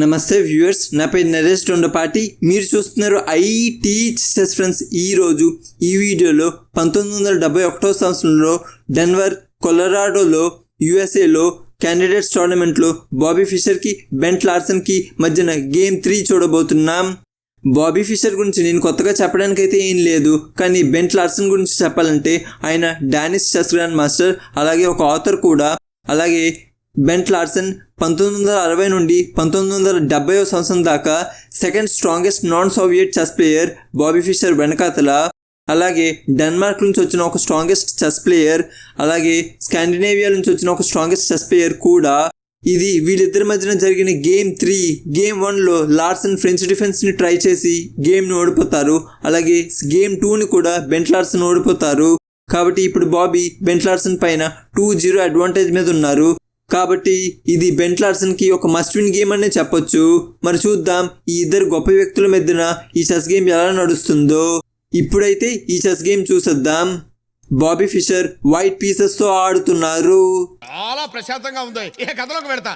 నమస్తే వ్యూవర్స్ నా పేరు నరేష్ టొండపాటి మీరు చూస్తున్నారు ఐటీ చెస్ ఫ్రెండ్స్ ఈ రోజు ఈ వీడియోలో పంతొమ్మిది వందల డెబ్బై ఒకటో సంవత్సరంలో డెన్వర్ కొలరాడోలో యుఎస్ఏలో క్యాండిడేట్స్ టోర్నమెంట్లో బాబీ ఫిషర్కి బెంట్ లార్సన్కి మధ్యన గేమ్ త్రీ చూడబోతున్నాం. బాబీ ఫిషర్ గురించి నేను కొత్తగా చెప్పడానికైతే ఏం లేదు కానీ బెంట్ లార్సన్ గురించి చెప్పాలంటే ఆయన డానిష్ చెస్ గ్రాండ్ మాస్టర్ అలాగే ఒక ఆథర్ కూడా. అలాగే బెంట్ లార్సన్ పంతొమ్మిది వందల అరవై నుండి పంతొమ్మిది వందల డెబ్బై సంవత్సరం దాకా second strongest non Soviet chess player Bobby Fischer వెనకాతల అలాగే డెన్మార్క్ నుంచి వచ్చిన ఒక స్ట్రాంగెస్ట్ చెస్ ప్లేయర్ అలాగే స్కాండినేవియా నుంచి వచ్చిన ఒక స్ట్రాంగెస్ట్ చెస్ ప్లేయర్ కూడా. ఇది వీళ్ళిద్దరి మధ్యన జరిగిన గేమ్ త్రీ గేమ్ వన్లో లార్సన్ ఫ్రెంచ్ డిఫెన్స్ని ట్రై చేసి గేమ్ని ఓడిపోతారు అలాగే గేమ్ టూని కూడా బెంట్ లార్సన్ ఓడిపోతారు. కాబట్టి ఇప్పుడు బాబీ బెంట్ లార్సన్ పైన టూ జీరో అడ్వాంటేజ్ మీద ఉన్నారు. కాబట్టి ఇది బెంట్ లార్సన్కి ఒక మస్ట్ విన్ గేమ్ అనే చెప్పొచ్చు. మరి చూద్దాం ఈ ఇద్దరు గొప్ప వ్యక్తుల మధ్యన ఈ చెస్ గేమ్ ఎలా నడుస్తుందో. ఇప్పుడైతే ఈ చెస్ గేమ్ చూసేద్దాం. బాబీ ఫిషర్ వైట్ పీసెస్తో ఆడుతున్నారు. చాలా ప్రశాంతంగా ఉంది. ఇక కథలోకి పెడతా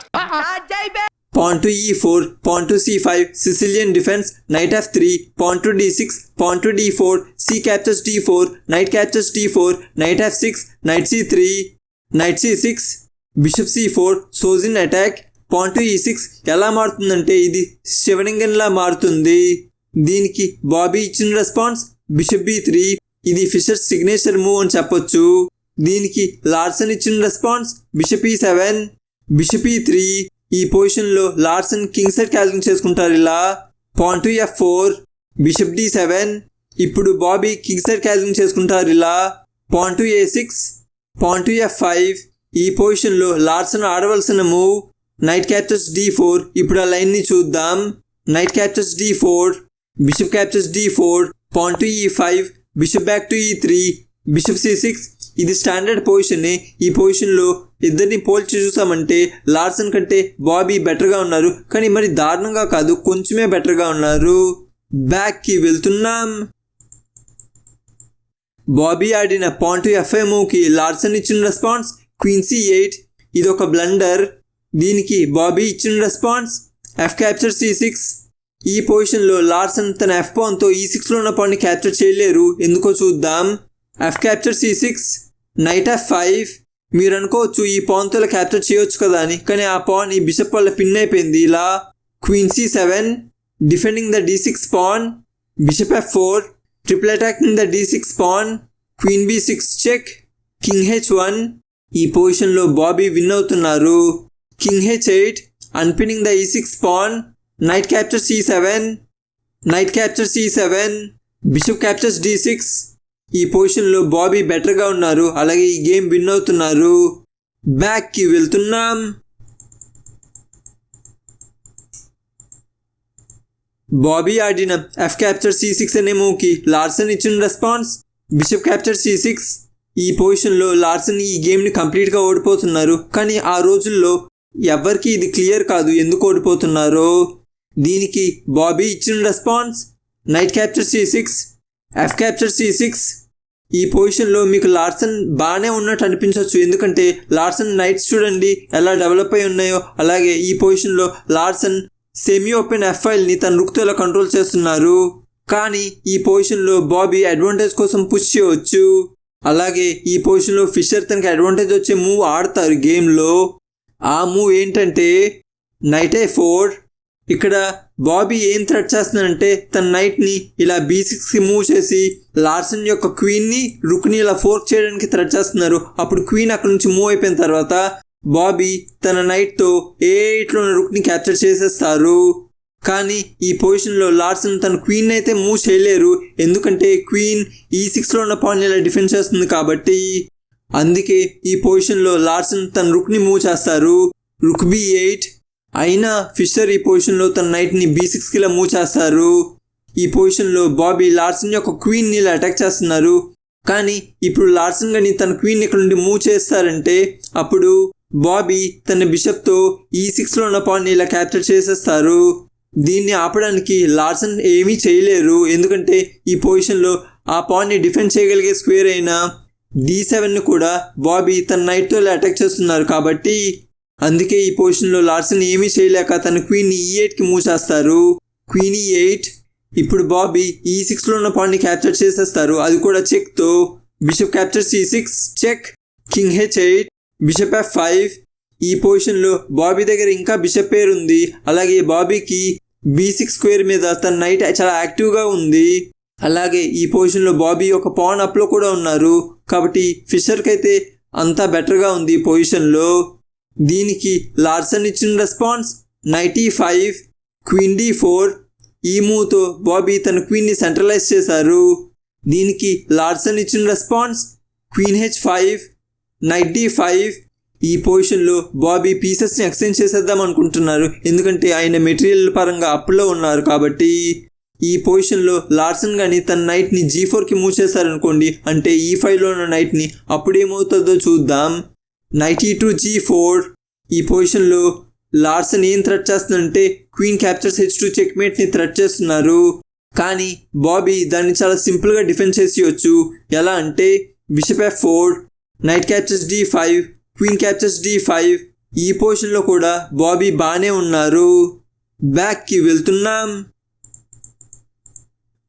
pawn to e4, pawn to c5, Sicilian defense, knight f3, pawn to d6, pawn to d4, c captures d4, knight captures d4, knight f6, knight c3, knight c6, bishop c4, shows in attack, pawn to e6 ఎలా మారుతుందంటే ఇది శివలింగంలా మారుతుంది. దీనికి Bobby ఇచ్చిన response bishop B three. ఇది Fischer signature move అని చెప్పొచ్చు. దీనికి లార్సన్ ఇచ్చిన response bishop E seven. Bishop E three. ఈ పొజిషన్లో లార్సన్ కింగ్ సైడ్ క్యాల్కింగ్ చేసుకుంటారు ఇలా. Point to F four. Bishop D seven. ఇప్పుడు బాబీ కింగ్ సైడ్ క్యాల్కింగ్ చేసుకుంటారు ఇలా. Point to A six. Point to F five. ఈ పొజిషన్లో Larsen ఆడవలసిన move. Knight captures D four. ఇప్పుడు ఆ లైన్ని చూద్దాం. Knight captures D four. Bishop captures D four. Pawn to E five. Bishop back to E three. Bishop C six. ఇది standard position. ఈ పొజిషన్లో ఇద్దరిని పోల్చి చూసామంటే లార్సన్ కంటే బాబీ బెటర్గా ఉన్నారు. కానీ మరి దారుణంగా కాదు కొంచెమే బెటర్గా ఉన్నారు. బ్యాక్కి వెళ్తున్నాం. బాబీ ఆడిన పాయింట్ ఎఫ్ఐ మూవ్కి లార్సన్ ఇచ్చిన రెస్పాన్స్ క్వీన్సీ ఎయిట్ ఇది ఒక బ్లండర్ దీనికి బాబీ ఇచ్చిన response F capture C six ఈ పొజిషన్లో లార్సన్ తన ఎఫ్ పాన్తో ఈ సిక్స్లో ఉన్న పాన్ని క్యాప్చర్ చేయలేరు. ఎందుకో చూద్దాం. F capture C six knight F five మీరు అనుకోవచ్చు ఈ పాన్తో క్యాప్చర్ చేయొచ్చు కదా అని. కానీ ఆ పాన్ ఈ బిషప్ వల్ల పిన్ అయిపోయింది. ఇలా queen C seven defending the D six pawn bishop F four triple attacking the D six pawn queen B six check king H one ఈ పొజిషన్లో బాబీ విన్ అవుతున్నారు. King H eight unpinning the E six pawn knight capture C seven knight capture C seven bishop captures D six. ఈ పొజిషన్లో బాబీ బెటర్గా ఉన్నారు అలాగే ఈ game win అవుతున్నారు. బ్యాక్కి వెళ్తున్నాం. బాబీ ఆడిన ఎఫ్ క్యాప్చర్ సి సిక్స్ అనే మూవ్కి లార్సన్ ఇచ్చిన response bishop capture C six. ఈ పొజిషన్లో లార్సన్ ఈ గేమ్ని కంప్లీట్గా ఓడిపోతున్నారు. కానీ ఆ రోజుల్లో ఎవరికి ఇది క్లియర్ కాదు ఎందుకు ఓడిపోతున్నారో. దీనికి బాబీ ఇచ్చిన response knight capture C six F capture C six. ఈ పొజిషన్లో మీకు లార్సన్ బాగానే ఉన్నట్టు అనిపించవచ్చు. ఎందుకంటే లార్సన్ నైట్స్ చూడండి ఎలా డెవలప్ అయి ఉన్నాయో అలాగే ఈ పొజిషన్లో లార్సన్ సెమీ ఓపెన్ ఎఫ్ఐల్ని తన రుక్తో ఎలా కంట్రోల్ చేస్తున్నారు. కానీ ఈ పొజిషన్లో బాబీ అడ్వాంటేజ్ కోసం పుష్ చేయవచ్చు. అలాగే ఈ పొజిషన్లో ఫిషర్ తనకి అడ్వాంటేజ్ వచ్చే మూవ్ ఆడతారు గేమ్లో ఆ మూవ్ ఏంటంటే నైట్ ఏ ఫోర్ ఇక్కడ బాబీ ఏం థ్రెట్ చేస్తున్నాడంటే తన నైట్ని ఇలా బీ సిక్స్కి మూవ్ చేసి లార్సన్ యొక్క క్వీన్ని రుక్ని ఇలా ఫోర్క్ చేయడానికి థ్రెట్ చేస్తున్నారు. అప్పుడు క్వీన్ అక్కడ నుంచి మూవ్ అయిపోయిన తర్వాత బాబీ తన నైట్తో ఏ ఎయిట్లో ఉన్న రుక్ని క్యాప్చర్ చేసేస్తారు? కానీ ఈ పొజిషన్లో లార్సన్ తన క్వీన్ అయితే మూవ్ చేయలేరు ఎందుకంటే క్వీన్ ఈ సిక్స్లో ఉన్న పాయింట్ ఇలా డిఫెన్స్ చేస్తుంది కాబట్టి అందుకే ఈ పొజిషన్లో లార్సన్ తన రుక్ని మూవ్ చేస్తారు రుక్ బి ఎయిట్. అయినా ఫిషర్ ఈ పొజిషన్లో తన నైట్ని బీ సిక్స్కి ఇలా మూవ్ చేస్తారు ఈ పొజిషన్లో బాబీ లార్సన్ యొక్క క్వీన్ని ఇలా అటాక్ చేస్తున్నారు. కానీ ఇప్పుడు లార్సన్ గని తన క్వీన్ ఇక్కడ నుండి మూవ్ చేస్తారంటే అప్పుడు బాబీ తన బిషప్తో ఈ సిక్స్లో ఉన్న పాయింట్ని ఇలా క్యాప్చర్ చేసేస్తారు. దీన్ని ఆపడానికి లార్సన్ ఏమీ చేయలేరు. ఎందుకంటే ఈ పొజిషన్లో ఆ పాయింట్ని డిఫెండ్ చేయగలిగే స్క్వేర్ అయిన డి సెవెన్ కూడా బాబీ తన నైట్తో అటాక్ చేస్తున్నారు కాబట్టి అందుకే ఈ పొజిషన్లో లార్సన్ ఏమీ చేయలేక తన క్వీన్ ఈ ఎయిట్కి మూవ్ చేస్తారు క్వీన్ ఈ ఎయిట్ ఇప్పుడు బాబీ e ఈ సిక్స్లో ఉన్న పాయింట్ని క్యాప్చర్ చేసేస్తారు. అది కూడా చెక్తో bishop capture C six check king H eight bishop F five ఈ పొజిషన్లో బాబీ దగ్గర ఇంకా బిషప్ పేరు ఉంది అలాగే బాబీకి బీ సిక్స్ స్క్వేర్ మీద తన నైట్ చాలా యాక్టివ్గా ఉంది. అలాగే ఈ పొజిషన్లో బాబీ ఒక పాన్ అప్లో కూడా ఉన్నారు. కాబట్టి ఫిషర్కి అయితే అంతా బెటర్గా ఉంది ఈ పొజిషన్లో దీనికి లార్సన్ ఇచ్చిన response knight E five queen D four ఈ మూవ్తో బాబీ తన క్వీన్ని సెంట్రలైజ్ చేశారు. దీనికి లార్సన్ ఇచ్చిన response queen H five knight D five ఈ పొజిషన్లో బాబీ పీసెస్ని ఎక్స్చేంజ్ చేసేద్దాం అనుకుంటున్నారు. ఎందుకంటే ఆయన మెటీరియల్ పరంగా అప్లో ఉన్నారు కాబట్టి ఈ పొజిషన్లో లార్సన్ కానీ తన నైట్ని జీ ఫోర్కి మూవ్ చేశారనుకోండి అంటే ఈ ఫైవ్లో ఉన్న నైట్ని అప్పుడేమవుతుందో చూద్దాం. నైటీ టు జీ ఫోర్ ఈ పొజిషన్లో లార్సన్ ఏం థ్రెట్ చేస్తుందంటే క్వీన్ క్యాప్చర్స్ హెచ్ టూ చెక్మేట్ని థ్రెట్ చేస్తున్నారు. కానీ బాబీ దాన్ని చాలా సింపుల్గా డిఫెండ్ చేసేయచ్చు ఎలా అంటే bishop F four knight captures D five queen captures D five ఈ పొజిషన్లో కూడా బాబీ బాగానే ఉన్నారు. బ్యాక్కి వెళ్తున్నాం.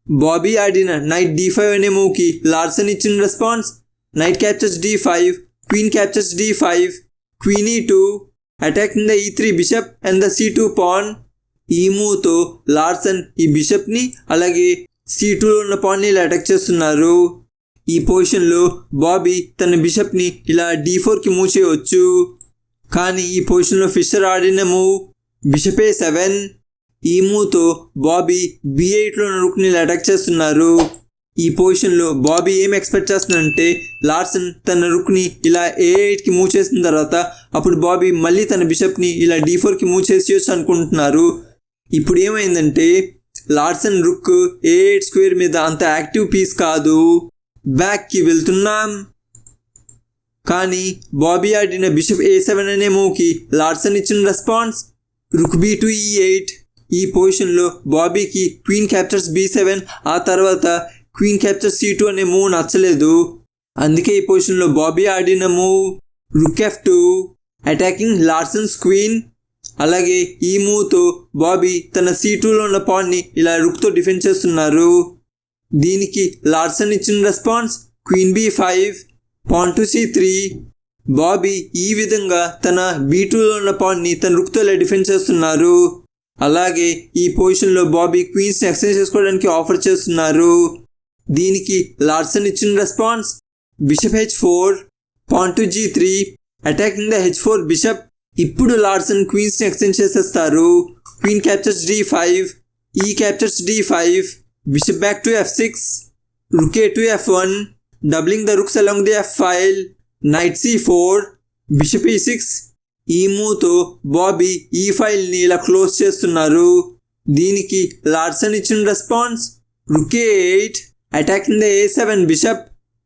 బాబీ ఆడిన నైట్ డి ఫైవ్ అనే మూవ్కి లార్సన్ ఇచ్చిన response knight captures D five queen captures D five queen E two attacking the E three bishop and the C two pawn ఈ మూవ్తో లార్సన్ ఈ బిషప్ని అలాగే సి టూలో ఉన్న పాన్ని ఇలా అటాక్ చేస్తున్నారు. ఈ పొజిషన్లో బాబీ తన బిషప్ని ఇలా డీ ఫోర్కి మూవ్ చేయవచ్చు కానీ ఈ పొజిషన్లో ఫిషర్ ఆడిన మూవ్ బిషప్ ఏ సెవెన్. ఈ మూవ్తో బాబీ బి ఎయిట్లో రుక్ని అటాక్ చేస్తున్నారు. ఈ పొజిషన్లో బాబీ ఏం ఎక్స్పెక్ట్ చేస్తున్నాడంటే లార్సన్ తన రుక్ని ఇలా ఏ ఎయిట్కి మూవ్ చేసిన తర్వాత అప్పుడు బాబీ మళ్ళీ తన బిషప్ని ఇలా డీ ఫోర్కి మూవ్ చేసేయచ్చు అనుకుంటున్నారు. ఇప్పుడు ఏమైందంటే Larsen rook A eight square మీద అంత యాక్టివ్ పీస్ కాదు. బ్యాక్కి వెళ్తున్నాం. కానీ బాబీ ఆడిన బిషప్ ఏ సెవెన్ అనే మూవ్కి లార్సన్ ఇచ్చిన response. Rook B to E eight. ఈ పొజిషన్లో బాబీకి క్వీన్ క్యాప్చర్స్ బీ సెవెన్. ఆ తర్వాత క్వీన్ క్యాప్చర్స్ సి టూ అనే మూవ్ నచ్చలేదు. అందుకే ఈ పొజిషన్లో బాబీ ఆడిన move. Rook F two. Attacking Larsen's queen. అలాగే ఈ మూవ్తో బాబీ తన సి టూలో ఉన్న పాన్ని ఇలా రుక్తో డిఫెండ్ చేస్తున్నారు. దీనికి లార్సన్ ఇచ్చిన response queen B five pawn to C three. Bobby ఈ విధంగా తన బీ టూలో ఉన్న పాన్ని తన రుక్తోలే డిఫెండ్ చేస్తున్నారు. అలాగే ఈ పొజిషన్లో బాబీ క్వీన్స్ని ఎక్స్చేంజ్ చేసుకోవడానికి ఆఫర్ చేస్తున్నారు. దీనికి లార్సన్ ఇచ్చిన response bishop H four pawn to G three. Attacking the H four bishop ఇప్పుడు లార్సన్ క్వీన్స్ని ఎక్స్చేంజ్ చేసేస్తారు. Queen captures D five E captures D five. Bishop back to F six rook E to F one doubling the rooks along the F five knight C four bishop E six ఈ మూవ్తో బాబీ ఈ ఫైల్ని ఇలా close చేస్తున్నారు. దీనికి Larsen ఇచ్చిన response rook E eight attacking the A seven bishop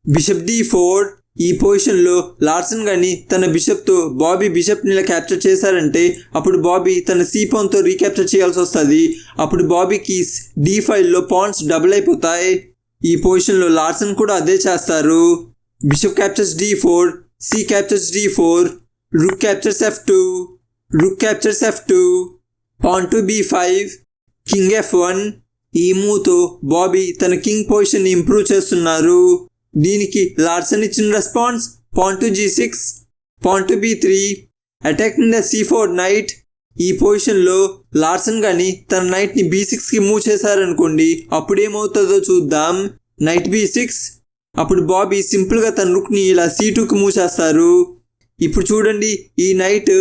bishop D four ఈ పొజిషన్లో లార్సన్ కానీ తన బిషప్తో బాబీ బిషప్ని ఇలా క్యాప్చర్ చేశారంటే అప్పుడు బాబీ తన సి పాన్తో రీక్యాప్చర్ చేయాల్సి వస్తుంది. అప్పుడు బాబీకి డి ఫైవ్లో పాయింట్స్ డబుల్ అయిపోతాయి. ఈ పొజిషన్లో లార్సన్ కూడా అదే చేస్తారు. Bishop captures D four C captures D four rook captures F two rook captures F two pawn to B five king F one ఈ మూవ్తో బాబీ తన కింగ్ పొజిషన్ ఇంప్రూవ్ చేస్తున్నారు. దీనికి లార్సన్ ఇచ్చిన response. Pawn to G six pawn to B three attacking the C four knight. ఈ పొజిషన్లో Larson కానీ తన నైట్ని బీ సిక్స్కి మూవ్ చేశారనుకోండి అప్పుడు ఏమవుతుందో చూద్దాం. నైట్ బీ సిక్స్ అప్పుడు బాబీ సింపుల్గా తన రుక్ని ఇలా సి టూకి మూవ్ చేస్తారు. ఇప్పుడు చూడండి ఈ నైట్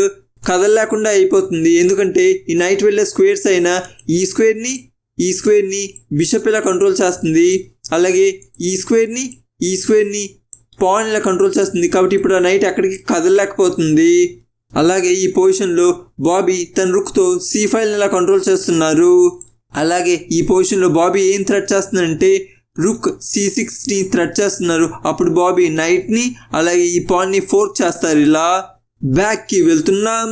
కదలలేకుండా అయిపోతుంది. ఎందుకంటే ఈ నైట్ వెళ్ళే స్క్వేర్స్ అయినా ఈ స్క్వేర్ని ఈ స్క్వేర్ని బిషప్ ఇలా కంట్రోల్ చేస్తుంది. అలాగే ఈ స్క్వేర్ని ఈ స్క్వేర్ని పాన్ ఇలా కంట్రోల్ చేస్తుంది. కాబట్టి ఇప్పుడు ఆ నైట్ ఎక్కడికి కదలలేకపోతుంది. అలాగే ఈ పొజిషన్లో బాబీ తన రుక్తో సి ఫైల్ని ఇలా కంట్రోల్ చేస్తున్నారు. అలాగే ఈ పొజిషన్లో బాబీ ఏం థ్రెట్ చేస్తుందంటే రుక్ సి సిక్స్ని థ్రెట్ చేస్తున్నారు. అప్పుడు బాబీ నైట్ని అలాగే ఈ పాన్ని ఫోర్క్ చేస్తారు. ఇలా బ్యాక్కి వెళ్తున్నాం.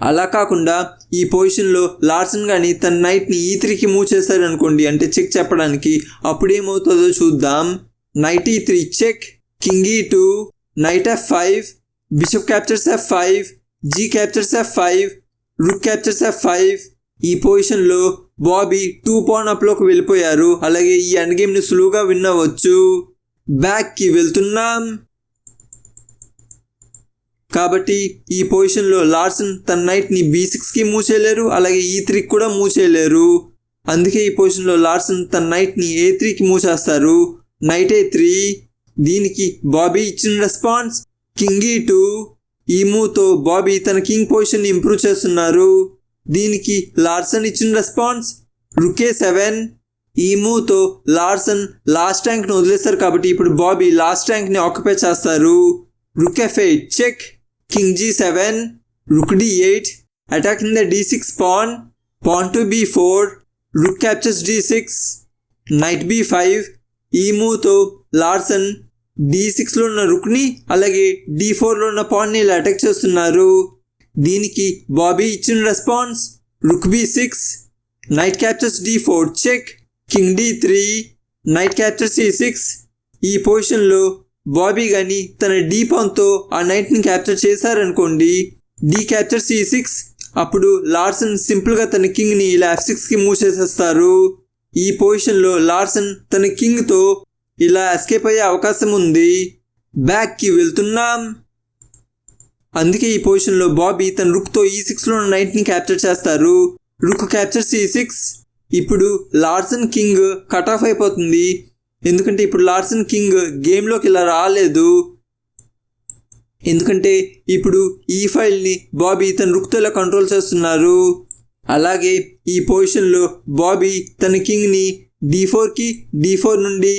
అలా కాకుండా ఈ పొజిషన్లో లార్సన్ కానీ తన నైట్ని ఈ త్రీకి మూవ్ చేశారు అనుకోండి అంటే చెక్ చెప్పడానికి అప్పుడు ఏమవుతుందో చూద్దాం. Knight e e E three check king E two knight F five bishop captures F five G captures F five rook captures F five ఈ పొజిషన్లో బాబీ టూ పాన్ అప్లోకి వెళ్ళిపోయారు. అలాగే ఈ ఎండ్ గేమ్ని సులువుగా విన్ అవ్వచ్చు. బ్యాక్కి వెళ్తున్నాం. కాబట్టి ఈ పొజిషన్లో లార్సన్ తన నైట్ని బీ సిక్స్కి మూవ్ చేయలేరు అలాగే ఈ త్రీకి కూడా మూవ్ చేయలేరు అందుకే ఈ పొజిషన్లో లార్సన్ తన నైట్ని ఏ త్రీకి మూవ్ చేస్తారు నైట్ ఏ త్రీ. దీనికి బాబీ ఇచ్చిన రెస్పాన్స్ కింగ్ ఈ టూ. ఈ మూవ్తో బాబీ తన కింగ్ పొజిషన్ ఇంప్రూవ్ చేస్తున్నారు. దీనికి లార్సన్ ఇచ్చిన రెస్పాన్స్ రుకే సెవెన్. ఈ మూవ్తో లార్సన్ లాస్ట్ ర్యాంక్ను వదిలేస్తారు కాబట్టి ఇప్పుడు బాబీ లాస్ట్ ర్యాంక్ని ఆక్యుపై చేస్తారు. Rook E F check. King G seven rook D eight attacking the D six pawn pawn to B four rook captures D six knight B five ఈ మూవ్తో Larson D సిక్స్లో ఉన్న రుక్ని అలాగే డి ఫోర్లో ఉన్న పాన్ని ఇలా అటాక్ చేస్తున్నారు. దీనికి బాబీ ఇచ్చిన response rook B six knight captures D four check king D three knight captures E six ఈ పొజిషన్లో బాబీ కానీ తన డీ పాన్తో ఆ నైట్ని క్యాప్చర్ చేశారనుకోండి. D captures E six. అప్పుడు లార్సన్ సింపుల్గా తన కింగ్ని ఇలా ఎఫ్ సిక్స్కి మూవ్ చేసేస్తారు. ఈ పొజిషన్లో లార్సన్ తన కింగ్తో ఇలా ఎస్కేప్ అయ్యే అవకాశం ఉంది. బ్యాక్కి వెళ్తున్నాం. అందుకే ఈ పొజిషన్లో బాబీ తన రుక్తో ఈ సిక్స్లో ఉన్న నైట్ని క్యాప్చర్ చేస్తారు. Rook captures E six. ఇప్పుడు లార్సన్ కింగ్ కట్ ఆఫ్ అయిపోతుంది. ఎందుకంటే ఇప్పుడు లార్సన్ కింగ్ గేమ్లోకి ఇలా రాలేదు. ఎందుకంటే ఇప్పుడు ఈ ఫైల్ని బాబీ తన రుక్తలో కంట్రోల్ చేస్తున్నారు. అలాగే ఈ పొజిషన్లో బాబీ తన కింగ్ని డి ఫోర్కి డి ఫోర్ నుండి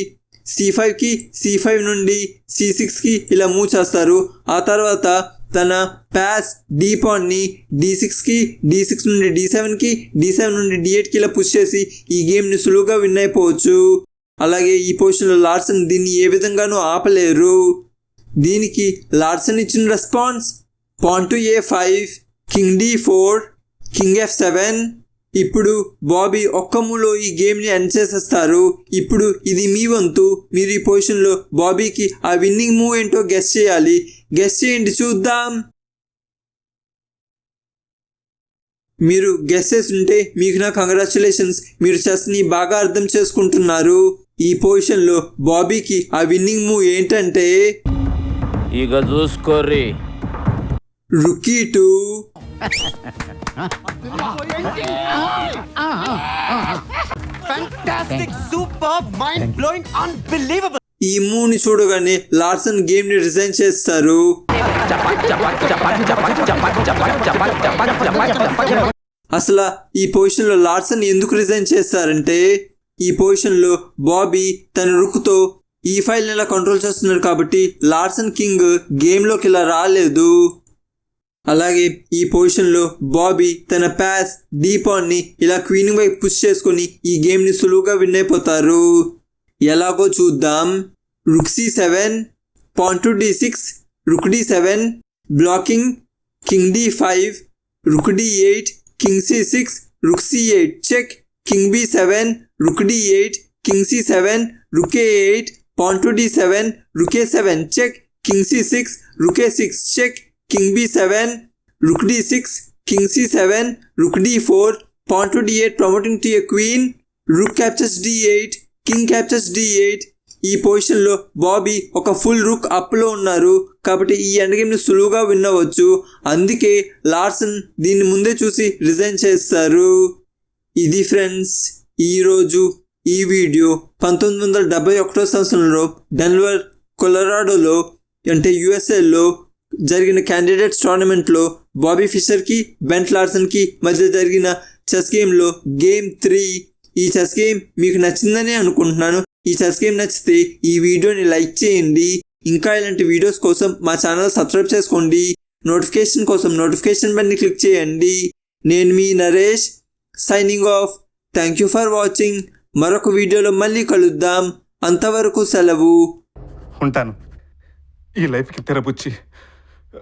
సి ఫైవ్కి సి ఫైవ్ నుండి సి సిక్స్కి ఇలా మూవ్ చేస్తారు. ఆ తర్వాత తన ప్యాస్ డి పాన్ని డి సిక్స్కి డి సిక్స్ నుండి డి సెవెన్కి డి సెవెన్ నుండి డి ఎయిట్కి ఇలా పుష్ చేసి ఈ గేమ్ని సులువుగా విన్ అయిపోవచ్చు. అలాగే ఈ పొజిషన్లో లార్సన్ దీన్ని ఏ విధంగానూ ఆపలేరు. దీనికి లార్సన్ ఇచ్చిన response pawn to A five king D four king F seven. ఇప్పుడు బాబీ ఒక్కములో ఈ గేమ్ని ఎండ్ చేసేస్తారు. ఇప్పుడు ఇది మీ వంతు. మీరు ఈ పొజిషన్లో బాబీకి ఆ విన్నింగ్ మూవ్ ఏంటో గెస్ చేయాలి. గెస్ చేయండి చూద్దాం. మీరు గెస్సెస్ ఉంటే మీకు నా కంగ్రాచులేషన్స్ మీరు చెస్ని బాగా అర్థం చేసుకుంటున్నారు. ఈ పొజిషన్లో బాబీకి ఆ విన్నింగ్ మూవ్ ఏంటంటే ఇక చూసుకోర్రి rook E two Fantastic, superb, mind blowing, unbelievable. ఈ మూవ్ని చూడగానే లార్సన్ గేమ్ని రిజైన్ చేస్తారు అసలు ఈ పొజిషన్లో లార్సన్ ఎందుకు రిజైన్ చేస్తారంటే ఈ పొజిషన్లో బాబీ తన రుక్తో ఈ ఫైల్ని ఇలా కంట్రోల్ చేస్తున్నారు కాబట్టి లార్సన్ కింగ్ గేమ్లోకి ఇలా రాలేదు. అలాగే ఈ పొజిషన్లో బాబీ తన ప్యాస్ డీపాన్ని ఇలా క్వీన్ వైపు పుష్ చేసుకొని ఈ గేమ్ని సులువుగా విన్ అయిపోతారు. ఎలాగో చూద్దాం. Rook C seven pawn to D six rook D seven blocking king D five rook D eight king C six rook C eight check king B seven rook D eight king C seven rook E eight pawn to D seven rook E seven check king C six rook E six check king B seven rook D six king C seven rook D four pawn to D eight promoting to a queen rook captures D eight king captures D eight. ఈ పొజిషన్లో బాబీ ఒక full రుక్ అప్లో ఉన్నారు. కాబట్టి ఈ end గేమ్ని సులువుగా వినవచ్చు అందుకే లార్సన్ దీన్ని ముందే చూసి రిజైన్ చేస్తారు. ఇది ఫ్రెండ్స్. ఈరోజు ఈ వీడియో పంతొమ్మిది వందల డెబ్బై ఒకటో సంవత్సరంలో డెన్వర్ కొలరాడోలో అంటే యుఎస్ఏలో జరిగిన క్యాండిడేట్స్ టోర్నమెంట్లో బాబీ ఫిషర్కి బెంట్ లార్సన్కి మధ్య జరిగిన చెస్ గేమ్లో గేమ్ త్రీ. ఈ చెస్ గేమ్ మీకు నచ్చిందని అనుకుంటున్నాను. ఈ చెస్ గేమ్ నచ్చితే ఈ వీడియోని లైక్ చేయండి. ఇంకా ఇలాంటి వీడియోస్ కోసం మా ఛానల్ సబ్స్క్రైబ్ చేసుకోండి. నోటిఫికేషన్ కోసం నోటిఫికేషన్ బన్ని క్లిక్ చేయండి. నేను మీ Naresh signing off. Thank you for watching మరొక వీడియోలో మళ్ళీ కలుద్దాం. అంతవరకు సెలవు. ఉంటాను. ఈ లైఫ్కి తెరపుచ్చి